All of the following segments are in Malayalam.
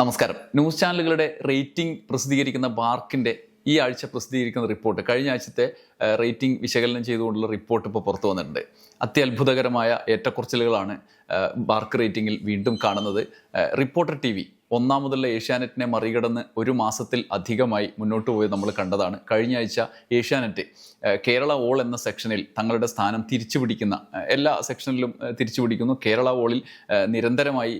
നമസ്കാരം. ന്യൂസ് ചാനലുകളുടെ റേറ്റിംഗ് പ്രസിദ്ധീകരിക്കുന്ന ബാർക്കിന്റെ ഈ ആഴ്ച പ്രസിദ്ധീകരിക്കുന്ന റിപ്പോർട്ട് കഴിഞ്ഞ ആഴ്ചത്തെ റേറ്റിംഗ് വിശകലനം ചെയ്തുകൊണ്ടുള്ള റിപ്പോർട്ട് ഇപ്പോൾ പുറത്തു വന്നിട്ടുണ്ട്. അത്യത്ഭുതകരമായ ഏറ്റക്കുറച്ചിലുകളാണ് ബാർക്ക് റേറ്റിംഗിൽ വീണ്ടും കാണുന്നത്. റിപ്പോർട്ടർ ടി ഒന്നാമതുള്ള ഏഷ്യാനെറ്റിനെ മറികടന്ന് ഒരു മാസത്തിൽ അധികമായി മുന്നോട്ട് പോയത് നമ്മൾ കണ്ടതാണ്. കഴിഞ്ഞ ആഴ്ച ഏഷ്യാനെറ്റ് കേരള ഓൾ എന്ന സെക്ഷനിൽ തങ്ങളുടെ സ്ഥാനം തിരിച്ചു പിടിക്കുന്ന എല്ലാ സെക്ഷനിലും തിരിച്ചു പിടിക്കുന്നു കേരള ഏഹ്, നിരന്തരമായി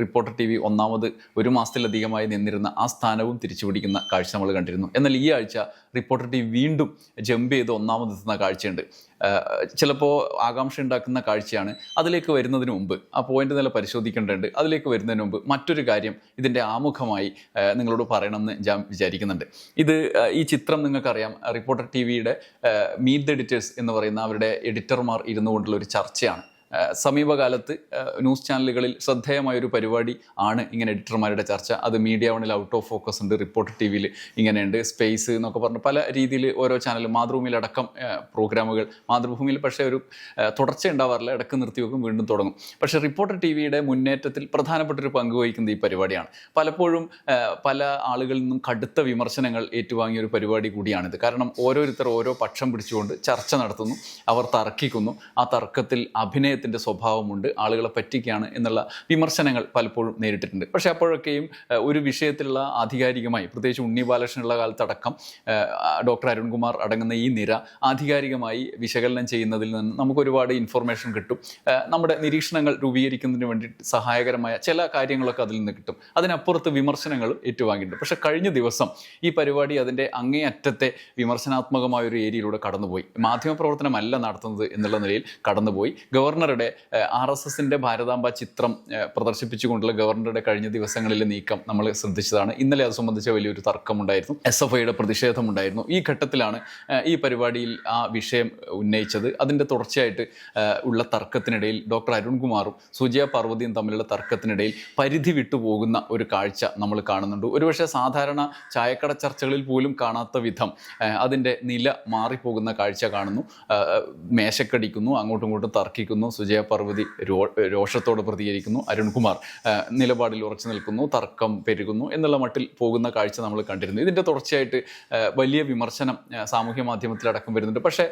റിപ്പോർട്ടർ ടി വി ഒന്നാമത് ഒരു മാസത്തിലധികമായി നിന്നിരുന്ന ആ സ്ഥാനവും തിരിച്ചു പിടിക്കുന്ന കാഴ്ച നമ്മൾ കണ്ടിരുന്നു. എന്നാൽ ഈ ആഴ്ച റിപ്പോർട്ടർ ടി വീണ്ടും ജമ്പ് ചെയ്ത് ഒന്നാമതെത്തുന്ന കാഴ്ചയുണ്ട്. ചിലപ്പോൾ ആകാംക്ഷ ഉണ്ടാക്കുന്ന കാഴ്ചയാണ്. അതിലേക്ക് വരുന്നതിന് മുമ്പ് ആ പോയിന്റ് നില പരിശോധിക്കേണ്ടതുണ്ട്. അതിലേക്ക് വരുന്നതിന് മുമ്പ് മറ്റൊരു കാര്യം ഇതിന്റെ ആമുഖമായി നിങ്ങളോട് പറയണമെന്ന് ഞാൻ വിചാരിക്കുന്നുണ്ട്. ഇത് ഈ ചിത്രം നിങ്ങൾക്കറിയാം. റിപ്പോർട്ടർ ടി വിയുടെ മീറ്റ് ദ എഡിറ്റേഴ്സ് എന്ന് പറയുന്ന അവരുടെ എഡിറ്റർമാർ ഇരുന്നു കൊണ്ടുള്ള ഒരു ചർച്ചയാണ്. സമീപകാലത്ത് ന്യൂസ് ചാനലുകളിൽ ശ്രദ്ധേയമായ ഒരു പരിപാടി ആണ് ഇങ്ങനെ എഡിറ്റർമാരുടെ ചർച്ച. അത് മീഡിയ വണിൽ ഔട്ട് ഓഫ് ഫോക്കസ് ഉണ്ട് റിപ്പോർട്ട് ടി വിയിൽ ഇങ്ങനെയുണ്ട് സ്പേസ് എന്നൊക്കെ പറഞ്ഞ് പല രീതിയിൽ ഓരോ ചാനലും മാതൃഭൂമിയിലടക്കം പ്രോഗ്രാമുകൾ മാതൃഭൂമിയിൽ പക്ഷേ ഒരു തുടർച്ച ഉണ്ടാവാറില്ല ഇടയ്ക്ക് നിർത്തിവെക്കും വീണ്ടും തുടങ്ങും. പക്ഷേ റിപ്പോർട്ടർ ടി വിയുടെ മുന്നേറ്റത്തിൽ പ്രധാനപ്പെട്ട ഒരു പങ്ക് വഹിക്കുന്നത് ഈ പരിപാടിയാണ്. പലപ്പോഴും പല ആളുകളിൽ നിന്നും കടുത്ത വിമർശനങ്ങൾ ഏറ്റുവാങ്ങിയ ഒരു പരിപാടി കൂടിയാണിത്. കാരണം ഓരോരുത്തർ ഓരോ പക്ഷം പിടിച്ചുകൊണ്ട് ചർച്ച നടത്തുന്നു അവർ തർക്കിക്കുന്നു ആ തർക്കത്തിൽ അഭിനയത്തിന്റെ സ്വഭാവമുണ്ട് ആളുകളെ പറ്റിക്കുകയാണ് എന്നുള്ള വിമർശനങ്ങൾ പലപ്പോഴും നേരിട്ടിട്ടുണ്ട്. പക്ഷേ അപ്പോഴൊക്കെയും ഒരു വിഷയത്തിലുള്ള ആധികാരികമായി പ്രത്യേകിച്ച് ഉണ്ണി ബാലകൃഷ്ണനുള്ള കാലത്തടക്കം ഡോക്ടർ അരുൺകുമാർ അടങ്ങുന്ന ഈ നിര ആധികാരികമായി വിശകലനം ചെയ്യുന്നതിൽ നിന്ന് നമുക്ക് ഒരുപാട് ഇൻഫർമേഷൻ കിട്ടും നമ്മുടെ നിരീക്ഷണങ്ങൾ രൂപീകരിക്കുന്നതിന് വേണ്ടി സഹായകരമായ ചില കാര്യങ്ങളൊക്കെ അതിൽ നിന്ന് കിട്ടും. അതിനപ്പുറത്ത് വിമർശനങ്ങളും ഏറ്റുവാങ്ങിയിട്ടുണ്ട്. പക്ഷേ കഴിഞ്ഞ ദിവസം ഈ പരിപാടി അതിന്റെ അങ്ങേയറ്റത്തെ വിമർശനാത്മകമായ ഒരു ഏരിയയിലൂടെ കടന്നുപോയി. മാധ്യമപ്രവർത്തനമല്ല നടത്തുന്നത് എന്നുള്ള നിലയിൽ കടന്നുപോയി. ഗവർണറുടെ ആർ എസ് എസിന്റെ ഭാരതാംബ ചിത്രം പ്രദർശിപ്പിച്ചുകൊണ്ടുള്ള ഗവർണറുടെ കഴിഞ്ഞ ദിവസങ്ങളിലെ നീക്കം നമ്മൾ ശ്രദ്ധിച്ചതാണ്. ഇന്നലെ അത് സംബന്ധിച്ച വലിയൊരു തർക്കമുണ്ടായിരുന്നു. എസ് എഫ് ഐയുടെ പ്രതിഷേധമുണ്ടായിരുന്നു. ഈ ഘട്ടത്തിലാണ് ഈ പരിപാടിയിൽ ആ വിഷയം ഉന്നയിച്ചത്. അതിന്റെ തുടർച്ചയായിട്ട് ഉള്ള തർക്കത്തിനിടയിൽ ഡോക്ടർ അരുൺകുമാറും സുജയ പാർവതിയും തമ്മിലുള്ള തർക്കത്തിനിടയിൽ പരിധി വിട്ടുപോകുന്ന ഒരു കാഴ്ച നമ്മൾ കാണുന്നുണ്ട്. ഒരുപക്ഷെ സാധാരണ ചായക്കട ചർച്ചകളിൽ പോലും കാണാത്ത വിധം അതിന്റെ നില മാറിപ്പോകുന്ന കാഴ്ച കാണുന്നു. മേശക്കടിക്കുന്നു അങ്ങോട്ടും ഇങ്ങോട്ടും തർക്കിക്കുന്നു സുജയ പാർവതി രോ രോഷത്തോട് പ്രതികരിക്കുന്നു. അരുൺകുമാർ നിലപാടിൽ ഉറച്ചു നിൽക്കുന്നു തർക്കം പെരുകുന്നു എന്നുള്ള മട്ടിൽ പോകുന്ന കാഴ്ച നമ്മൾ കണ്ടിരുന്നു. ഇതിന്റെ തുടർച്ചയായിട്ട് വലിയ വിമർശനം സാമൂഹ്യ മാധ്യമത്തിലടക്കം വരുന്നുണ്ട്. പക്ഷേ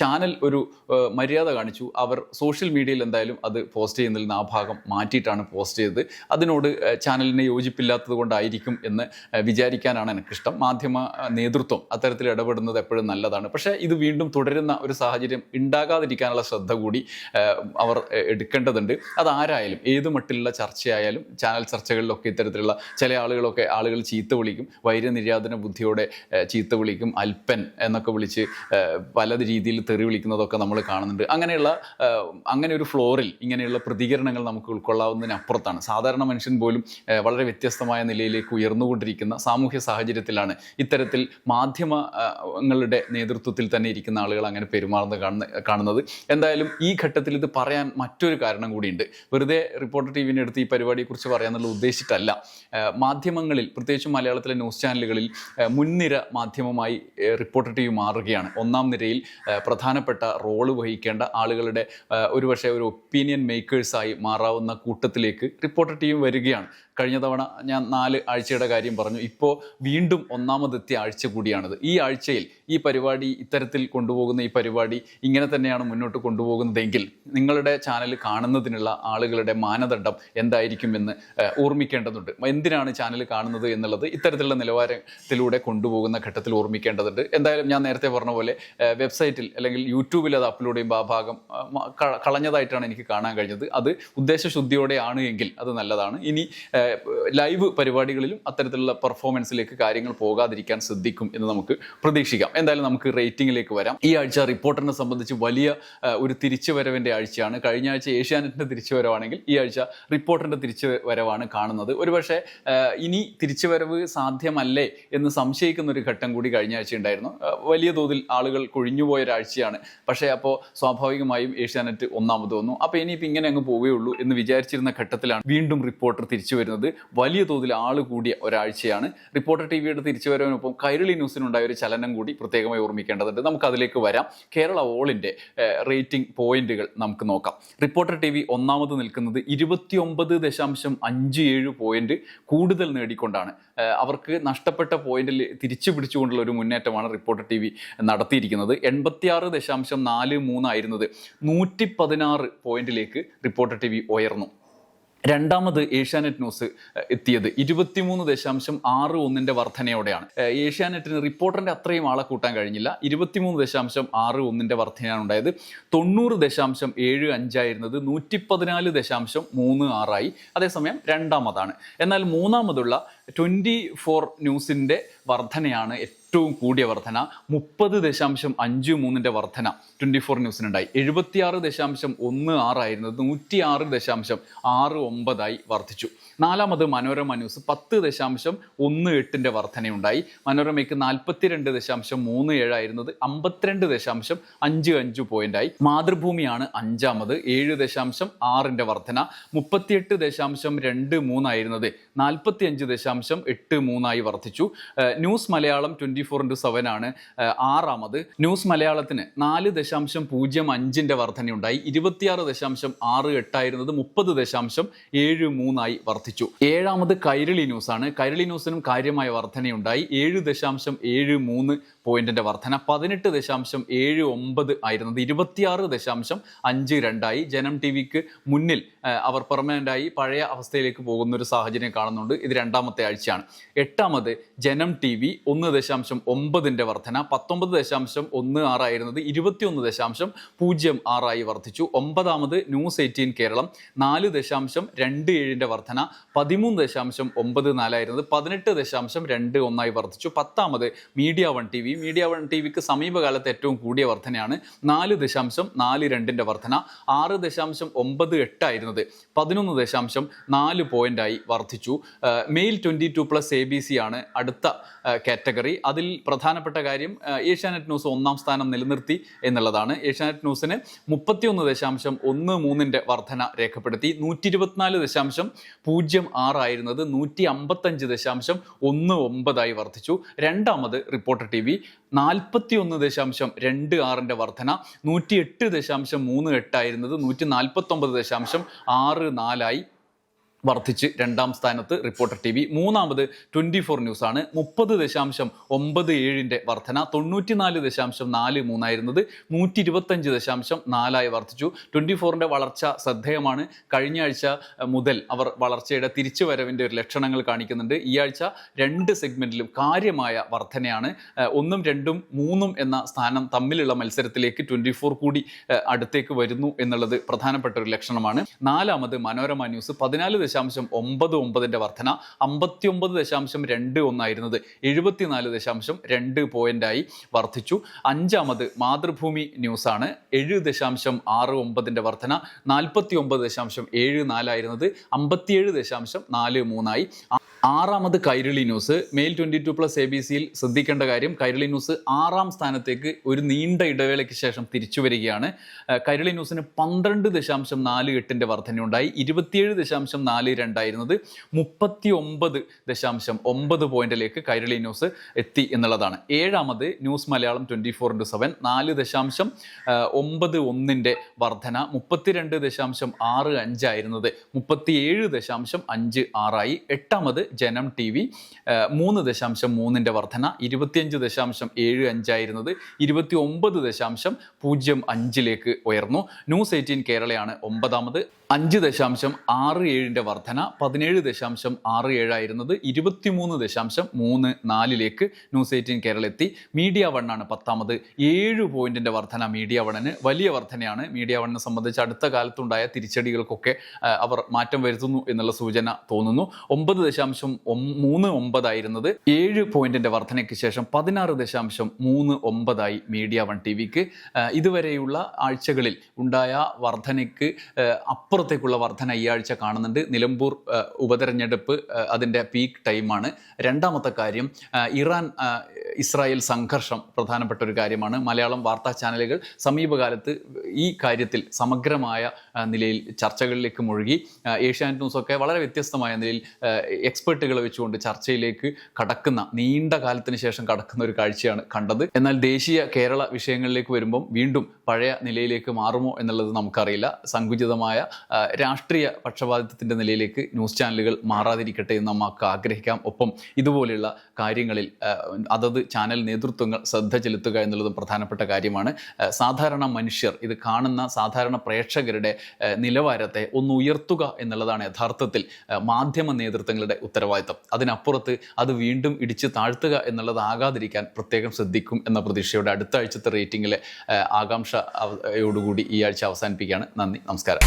ചാനൽ ഒരു മര്യാദ കാണിച്ചു. അവർ സോഷ്യൽ മീഡിയയിൽ എന്തായാലും അത് പോസ്റ്റ് ചെയ്യുന്നതിൽ ആ ഭാഗം മാറ്റിയിട്ടാണ് പോസ്റ്റ് ചെയ്തത്. അതിനോട് ചാനലിനെ യോജിപ്പില്ലാത്തത് കൊണ്ടായിരിക്കും എന്ന് വിചാരിക്കാനാണ് എനിക്കിഷ്ടം. മാധ്യമ നേതൃത്വം അത്തരത്തിൽ ഇടപെടുന്നത് എപ്പോഴും നല്ലതാണ്. പക്ഷേ ഇത് വീണ്ടും തുടരുന്ന ഒരു സാഹചര്യം ഉണ്ടാകാതിരിക്കാനുള്ള ശ്രദ്ധ കൂടി അവർ എടുക്കേണ്ടതുണ്ട്. അതാരായാലും ഏത് മട്ടിലുള്ള ചർച്ചയായാലും ചാനൽ ചർച്ചകളിലൊക്കെ ഇത്തരത്തിലുള്ള ചില ആളുകളൊക്കെ ആളുകൾ ചീത്ത വിളിക്കും. വൈര്യനിര്യാതന ബുദ്ധിയോടെ ചീത്ത വിളിക്കും. അൽപ്പൻ എന്നൊക്കെ വിളിച്ച് പല രീതിയിൽ തെറി വിളിക്കുന്നതൊക്കെ നമ്മൾ കാണുന്നുണ്ട്. അങ്ങനെയുള്ള അങ്ങനെ ഒരു ഫ്ലോറിൽ ഇങ്ങനെയുള്ള പ്രതികരണങ്ങൾ നമുക്ക് ഉൾക്കൊള്ളാവുന്നതിനപ്പുറത്താണ്. സാധാരണ മനുഷ്യൻ പോലും വളരെ വ്യത്യസ്തമായ നിലയിലേക്ക് ഉയർന്നുകൊണ്ടിരിക്കുന്ന സാമൂഹ്യ സാഹചര്യത്തിലാണ് ഇത്തരത്തിൽ മാധ്യമങ്ങളുടെ നേതൃത്വത്തിൽ തന്നെ ഇരിക്കുന്ന ആളുകൾ അങ്ങനെ പെരുമാറുന്നത് കാണുന്നത്. എന്തായാലും ഈ ഘട്ടത്തിൽ ഇത് പറയാൻ മറ്റൊരു കാരണം കൂടിയുണ്ട്. വെറുതെ റിപ്പോർട്ടർ ടി വിനെ എടുത്ത് ഈ പരിപാടിയെക്കുറിച്ച് പറയാമെന്നുള്ള ഉദ്ദേശിച്ചിട്ടല്ല. മാധ്യമങ്ങളിൽ പ്രത്യേകിച്ചും മലയാളത്തിലെ ന്യൂസ് ചാനലുകളിൽ മുൻനിര മാധ്യമമായി റിപ്പോർട്ടർ ടി വി മാറുകയാണ്. ഒന്നാം നിരയിൽ പ്രധാനപ്പെട്ട റോൾ വഹിക്കേണ്ട ആളുകളുടെ ഒരുപക്ഷെ ഒരു ഒപ്പീനിയൻ മേക്കേഴ്സായി മാറാവുന്ന കൂട്ടത്തിലേക്ക് റിപ്പോർട്ടർ ടി വരികയാണ്. കഴിഞ്ഞ തവണ ഞാൻ നാല് ആഴ്ചയുടെ കാര്യം പറഞ്ഞു. ഇപ്പോൾ വീണ്ടും ഒന്നാമതെത്തിയ ആഴ്ച കൂടിയാണിത്. ഈ ആഴ്ചയിൽ ഈ പരിപാടി ഇത്തരത്തിൽ കൊണ്ടുപോകുന്ന ഈ പരിപാടി ഇങ്ങനെ തന്നെയാണ് മുന്നോട്ട് കൊണ്ടുപോകുന്നതെങ്കിൽ നിങ്ങളുടെ ചാനൽ കാണുന്നതിനുള്ള ആളുകളുടെ മാനദണ്ഡം എന്തായിരിക്കുമെന്ന് ഓർമ്മിക്കേണ്ടതുണ്ട്. എന്തിനാണ് ചാനൽ കാണുന്നത് എന്നുള്ളത് ഇത്തരത്തിലുള്ള നിലവാരത്തിലൂടെ കൊണ്ടുപോകുന്ന ഘട്ടത്തിൽ ഓർമ്മിക്കേണ്ടതുണ്ട്. എന്തായാലും ഞാൻ നേരത്തെ പറഞ്ഞ പോലെ വെബ്സൈറ്റിൽ അല്ലെങ്കിൽ യൂട്യൂബിൽ അത് അപ്ലോഡ് ചെയ്യുമ്പോൾ ആ ഭാഗം കളഞ്ഞതായിട്ടാണ് എനിക്ക് കാണാൻ കഴിഞ്ഞത്. അത് ഉദ്ദേശശുദ്ധിയോടെയാണ് എങ്കിൽ അത് നല്ലതാണ്. ഇനി ലൈവ് പരിപാടികളിലും അത്തരത്തിലുള്ള പെർഫോമൻസിലേക്ക് കാര്യങ്ങൾ പോകാതിരിക്കാൻ ശ്രദ്ധിക്കും എന്ന് നമുക്ക് പ്രതീക്ഷിക്കാം. എന്തായാലും നമുക്ക് റേറ്റിംഗിലേക്ക് വരാം. ഈ ആഴ്ച റിപ്പോർട്ടറിനെ സംബന്ധിച്ച് വലിയ ഒരു തിരിച്ചുവരവിന്റെ ആഴ്ചയാണ്. കഴിഞ്ഞ ആഴ്ച ഏഷ്യാനെറ്റിന്റെ തിരിച്ചുവരവാണെങ്കിൽ ഈ ആഴ്ച റിപ്പോർട്ടറിന്റെ തിരിച്ചുവരവാണ് കാണുന്നത്. ഒരുപക്ഷെ ഇനി തിരിച്ചുവരവ് സാധ്യമല്ലേ എന്ന് സംശയിക്കുന്ന ഒരു ഘട്ടം കൂടി കഴിഞ്ഞ ആഴ്ച ഉണ്ടായിരുന്നു. വലിയ തോതിൽ ആളുകൾ കൊഴിഞ്ഞുപോയ ഒരാഴ്ചയാണ് പക്ഷേ അപ്പോൾ സ്വാഭാവികമായും ഏഷ്യാനെറ്റ് ഒന്നാമത് വന്നു. അപ്പോൾ ഇനിയിപ്പോൾ ഇങ്ങനെ അങ്ങ് പോവുകയുള്ളൂ എന്ന് വിചാരിച്ചിരുന്ന ഘട്ടത്തിലാണ് വീണ്ടും റിപ്പോർട്ടർ തിരിച്ചു വരുന്നത് വരുന്നത് വലിയ തോതിൽ ആൾ കൂടിയ ഒരാഴ്ചയാണ്. റിപ്പോർട്ടർ ടി വിയുടെ തിരിച്ചുവരവിനൊപ്പം കൈരളി ന്യൂസിനുണ്ടായ ഒരു ചലനം കൂടി പ്രത്യേകമായി ഓർമ്മിക്കേണ്ടതുണ്ട്. നമുക്ക് അതിലേക്ക് വരാം. കേരള ഓളിന്റെ റേറ്റിംഗ് പോയിന്റുകൾ നമുക്ക് നോക്കാം. റിപ്പോർട്ടർ ടി വി ഒന്നാമത് നിൽക്കുന്നത് ഇരുപത്തിയൊമ്പത് ദശാംശം അഞ്ച് ഏഴ് പോയിന്റ് കൂടുതൽ നേടിക്കൊണ്ടാണ്. അവർക്ക് നഷ്ടപ്പെട്ട പോയിന്റിൽ തിരിച്ചു പിടിച്ചുകൊണ്ടുള്ള ഒരു മുന്നേറ്റമാണ് റിപ്പോർട്ടർ ടി വി നടത്തിയിരിക്കുന്നത്. എൺപത്തിയാറ് ദശാംശം നാല് മൂന്നായിരുന്നത് നൂറ്റി പതിനാറ് പോയിന്റിലേക്ക് റിപ്പോർട്ടർ ടി വി ഉയർന്നു. രണ്ടാമത് ഏഷ്യാനെറ്റ് ന്യൂസ് എത്തിയത് ഇരുപത്തിമൂന്ന് ദശാംശം ആറ് ഒന്നിന്റെ വർധനയോടെയാണ്. ഏഷ്യാനെറ്റിന് റിപ്പോർട്ടറിന്റെ അത്രയും ആളെ കൂട്ടാൻ കഴിഞ്ഞില്ല. ഇരുപത്തിമൂന്ന് ദശാംശം ആറ് ഒന്നിന്റെ വർധനയാണ് ഉണ്ടായത്. തൊണ്ണൂറ് ദശാംശം ഏഴ് അഞ്ചായിരുന്നത് നൂറ്റി പതിനാല് ദശാംശം മൂന്ന് ആറായി. അതേസമയം രണ്ടാമതാണ്. എന്നാൽ മൂന്നാമതുള്ള ട്വന്റി ഫോർ ന്യൂസിന്റെ വർധനയാണ് ഏറ്റവും കൂടിയ വർധന. മുപ്പത് ദശാംശം അഞ്ച് മൂന്നിന്റെ വർധന ട്വന്റി ഫോർ ന്യൂസിനുണ്ടായി. എഴുപത്തിയാറ് ദശാംശം ഒന്ന് ആറായിരുന്നത് നൂറ്റി ആറ് ദശാംശം ആറ് ഒമ്പതായി വർദ്ധിച്ചു. നാലാമത് മനോരമ ന്യൂസ്. പത്ത് ദശാംശം ഒന്ന് എട്ടിന്റെ വർധനയുണ്ടായി. മനോരമയ്ക്ക് നാൽപ്പത്തിരണ്ട് ദശാംശം മൂന്ന് ഏഴായിരുന്നത് അമ്പത്തിരണ്ട് ദശാംശം അഞ്ച് അഞ്ച് പോയിന്റായി. മാതൃഭൂമിയാണ് അഞ്ചാമത്. ഏഴ് ദശാംശം ആറിന്റെ വർധന. മുപ്പത്തിയെട്ട് ദശാംശം രണ്ട് മൂന്നായിരുന്നത് നാൽപ്പത്തി അഞ്ച് ദശാംശം എട്ട് മൂന്നായി വർദ്ധിച്ചു news Malayalam twenty four into seven ആണ്. ആറാമത്. ന്യൂസ് മലയാളത്തിന് നാല് ദശാംശം പൂജ്യം അഞ്ചിന്റെ വർധനയുണ്ടായി. ഇരുപത്തിയാറ് ദശാംശം ആറ് എട്ടായിരുന്നത് മുപ്പത് ദശാംശം ഏഴ് മൂന്നായി വർദ്ധിച്ചു ഏഴാമത് കൈരളി ന്യൂസ് ആണ് കൈരളി ന്യൂസിനും കാര്യമായ വർധനയുണ്ടായി. ഏഴ് ദശാംശം ഏഴ് മൂന്ന് പോയിന്റിന്റെ വർധന. പതിനെട്ട് ദശാംശം ഏഴ് ഒമ്പത് ആയിരുന്നത്. ഇരുപത്തിയാറ് ദശാംശം അഞ്ച് രണ്ടായി. ജനം ടി വിക്ക് മുന്നിൽ അവർ പെർമനന്റ് ആയി പഴയ അവസ്ഥയിലേക്ക് പോകുന്ന ഒരു സാഹചര്യം കാണുന്നുണ്ട്. ഇത് രണ്ടാമത്തെ ആഴ്ചയാണ്. എട്ടാമത് ജനം ടി വി ഒന്ന് ദശാംശം ഒമ്പതിന്റെ വർധന. പത്തൊമ്പത് ദശാംശം ഒന്ന് ആറായിരുന്നത് ഇരുപത്തിയൊന്ന് ദശാംശം പൂജ്യം ആറായി വർദ്ധിച്ചു ഒമ്പതാമത് ന്യൂസ് എയ്റ്റീൻ കേരളം. നാല് ദശാംശം രണ്ട് ഏഴിന്റെ വർധന. പതിമൂന്ന് ദശാംശം ഒമ്പത് നാലായിരുന്നത്. പതിനെട്ട് ദശാംശം രണ്ട് ഒന്നായി വർദ്ധിച്ചു. പത്താമത് media one T V. Media one T വിക്ക് സമീപകാലത്ത് ഏറ്റവും കൂടിയ വർധനയാണ് നാല് ദശാംശം നാല് രണ്ടിന്റെ വർധന. ആറ് ദശാംശം ഒമ്പത് എട്ടായിരുന്നത് പതിനൊന്ന് ദശാംശം നാല് പോയിന്റായി വർദ്ധിച്ചു. Male twenty two plus A B C ആണ് അടുത്ത കാറ്റഗറി. അതിൽ പ്രധാനപ്പെട്ട കാര്യം ഏഷ്യാനെറ്റ് ന്യൂസ് ഒന്നാം സ്ഥാനം നിലനിർത്തി എന്നുള്ളതാണ്. ഏഷ്യാനെറ്റ് ന്യൂസിന് മുപ്പത്തിയൊന്ന് ദശാംശം ഒന്ന് മൂന്നിന്റെ വർധന രേഖപ്പെടുത്തി. നൂറ്റി ഇരുപത്തിനാല് ദശാംശം പൂജ്യം ആറായിരുന്നത് നൂറ്റി അമ്പത്തഞ്ച് ദശാംശം ഒന്ന് ഒമ്പതായി വർദ്ധിച്ചു. രണ്ടാമത് റിപ്പോർട്ടർ ടി വി നാൽപ്പത്തി ഒന്ന് ദശാംശം രണ്ട് ആറിന്റെ വർധന നൂറ്റി എട്ട് ദശാംശം മൂന്ന് എട്ടായിരുന്നത് നൂറ്റി നാൽപ്പത്തൊമ്പത് ദശാംശം ആറ് നാലായി വർദ്ധിച്ച് രണ്ടാം സ്ഥാനത്ത് റിപ്പോർട്ടർ ടി വി. മൂന്നാമത് ട്വന്റി ഫോർ ന്യൂസാണ്. മുപ്പത് ദശാംശം ഒമ്പത് ഏഴിന്റെ വർധന. തൊണ്ണൂറ്റിനാല് ദശാംശം നാല് മൂന്നായിരുന്നത്. നൂറ്റി ഇരുപത്തഞ്ച് ദശാംശം നാലായി വർദ്ധിച്ചു. ട്വന്റി ഫോറിന്റെ വളർച്ച ശ്രദ്ധേയമാണ്. കഴിഞ്ഞ ആഴ്ച മുതൽ അവർ വളർച്ചയുടെ തിരിച്ചുവരവിന്റെ ഒരു ലക്ഷണങ്ങൾ കാണിക്കുന്നുണ്ട്. ഈ ആഴ്ച രണ്ട് സെഗ്മെന്റിലും കാര്യമായ വർധനയാണ്. ഒന്നും രണ്ടും മൂന്നും എന്ന സ്ഥാനം തമ്മിലുള്ള മത്സരത്തിലേക്ക് ട്വന്റി ഫോർ കൂടി അടുത്തേക്ക് വരുന്നു എന്നുള്ളത് പ്രധാനപ്പെട്ട ഒരു ലക്ഷണമാണ്. നാലാമത് മനോരമ ന്യൂസ്. പതിനാല് ദശാംശം ഒമ്പത് ഒമ്പതിന്റെ വർധന അമ്പത്തി ഒമ്പത് ദശാംശം രണ്ട് ഒന്നായിരുന്നത് എഴുപത്തിനാല് ദശാംശം രണ്ട് പോയിന്റായി വർദ്ധിച്ചു അഞ്ചാമത് മാതൃഭൂമി ന്യൂസാണ് ഏഴ് ദശാംശം ആറ് ഒമ്പതിന്റെ വർധന നാൽപ്പത്തി ഒമ്പത് ദശാംശം ഏഴ് നാലായിരുന്നത് അമ്പത്തിയേഴ് ദശാംശം നാല് മൂന്നായി. ആറാമത് Kairali news. Male twenty two plus A B സിയിൽ ശ്രദ്ധിക്കേണ്ട കാര്യം കൈരളി ന്യൂസ് ആറാം സ്ഥാനത്തേക്ക് ഒരു നീണ്ട ഇടവേളയ്ക്ക് ശേഷം തിരിച്ചു വരികയാണ്. കൈരളി ന്യൂസിന് പന്ത്രണ്ട് ദശാംശം നാല് എട്ടിന്റെ വർധനയുണ്ടായി. ഇരുപത്തിയേഴ് ദശാംശം നാല് രണ്ടായിരുന്നത് മുപ്പത്തി ഒമ്പത് ദശാംശം ഒമ്പത് പോയിന്റിലേക്ക് കൈരളി ന്യൂസ് എത്തി എന്നുള്ളതാണ്. ഏഴാമത് news Malayalam twenty four into seven നാല് ദശാംശം ഒമ്പത് ഒന്നിന്റെ വർധന മുപ്പത്തിരണ്ട് ദശാംശം ആറ് അഞ്ചായിരുന്നത് മുപ്പത്തിയേഴ് ദശാംശം അഞ്ച് ആറായി. എട്ടാമത് ജനം ടി വി മൂന്ന് ദശാംശം മൂന്നിന്റെ വർധന ഇരുപത്തിയഞ്ച് ദശാംശം ഏഴ് അഞ്ചായിരുന്നത് ഇരുപത്തി ഒമ്പത് ദശാംശം പൂജ്യം അഞ്ചിലേക്ക് ഉയർന്നു. ന്യൂസ് എയ്റ്റീൻ കേരളയാണ് ഒമ്പതാമത്. അഞ്ച് ദശാംശം ആറ് ഏഴിന്റെ വർധന പതിനേഴ് ദശാംശം ആറ് ഏഴായിരുന്നത് ഇരുപത്തിമൂന്ന് ദശാംശം മൂന്ന് നാലിലേക്ക് ന്യൂസ് എയ്റ്റീൻ കേരള എത്തി മീഡിയ വണ്ണാണ് പത്താമത്. ഏഴ് പോയിന്റിന്റെ വർധന മീഡിയ വണ്ണിന് വലിയ വർധനയാണ്. മീഡിയ വണ്ണിനെ സംബന്ധിച്ച് അടുത്ത കാലത്തുണ്ടായ തിരിച്ചടികൾക്കൊക്കെ അവർ മാറ്റം വരുത്തുന്നു എന്നുള്ള സൂചന തോന്നുന്നു. ഒമ്പത് ദശാംശം ഒം- മൂന്ന് ഒമ്പതായിരുന്നത് ഏഴ് പോയിന്റിന്റെ വർധനയ്ക്ക് ശേഷം പതിനാറ് ദശാംശം മൂന്ന് ഒമ്പതായി മീഡിയ വൺ ടി വിക്ക് ഇതുവരെയുള്ള ആഴ്ചകളിൽ ഉണ്ടായ വർധനയ്ക്ക് അപ്പുറത്തേക്കുള്ള വർധന ഈ ആഴ്ച കാണുന്നുണ്ട്. നിലമ്പൂർ ഉപതെരഞ്ഞെടുപ്പ് അതിന്റെ പീക്ക് ടൈമാണ്. രണ്ടാമത്തെ കാര്യം ഇറാൻ ഇസ്രായേൽ സംഘർഷം പ്രധാനപ്പെട്ട ഒരു കാര്യമാണ്. മലയാളം വാർത്താ ചാനലുകൾ സമീപകാലത്ത് ഈ കാര്യത്തിൽ സമഗ്രമായ നിലയിൽ ചർച്ചകളിലേക്ക് മുഴുകി. ഏഷ്യാനെറ്റ് ന്യൂസൊക്കെ വളരെ വ്യത്യസ്തമായ നിലയിൽ എക്സ്പേർട്ടുകളെ വെച്ചുകൊണ്ട് ചർച്ചയിലേക്ക് കടക്കുന്ന നീണ്ട കാലത്തിന് ശേഷം കടക്കുന്ന ഒരു കാഴ്ചയാണ് കണ്ടത്. എന്നാൽ ദേശീയ കേരള വിഷയങ്ങളിലേക്ക് വരുമ്പം വീണ്ടും പഴയ നിലയിലേക്ക് മാറുമോ എന്നുള്ളത് നമുക്കറിയില്ല. സങ്കുചിതമായ രാഷ്ട്രീയ പക്ഷപാതിത്വത്തിന്റെ നിലയിലേക്ക് ന്യൂസ് ചാനലുകൾ മാറാതിരിക്കട്ടെ എന്ന് നമുക്ക് ആഗ്രഹിക്കാം. ഒപ്പം ഇതുപോലെയുള്ള കാര്യങ്ങളിൽ അതത് ചാനൽ നേതൃത്വങ്ങൾ ശ്രദ്ധ ചെലുത്തുക എന്നുള്ളതും പ്രധാനപ്പെട്ട കാര്യമാണ്. സാധാരണ മനുഷ്യർ ഇത് കാണുന്ന സാധാരണ പ്രേക്ഷകരുടെ നിലവാരത്തെ ഒന്ന് ഉയർത്തുക എന്നുള്ളതാണ് യഥാർത്ഥത്തിൽ മാധ്യമ നേതൃത്വങ്ങളുടെ ഉത്തരവാദിത്തം. അതിനപ്പുറത്ത് അത് വീണ്ടും ഇടിച്ച് താഴ്ത്തുക എന്നുള്ളതാകാതിരിക്കാൻ പ്രത്യേകം ശ്രദ്ധിക്കും എന്ന പ്രതീക്ഷയോടെ അടുത്ത ആഴ്ചത്തെ റേറ്റിംഗിലെ ആകാംക്ഷയോടുകൂടി ആകാംക്ഷ ഈ ആഴ്ച അവസാനിപ്പിക്കുകയാണ്. നന്ദി നമസ്കാരം.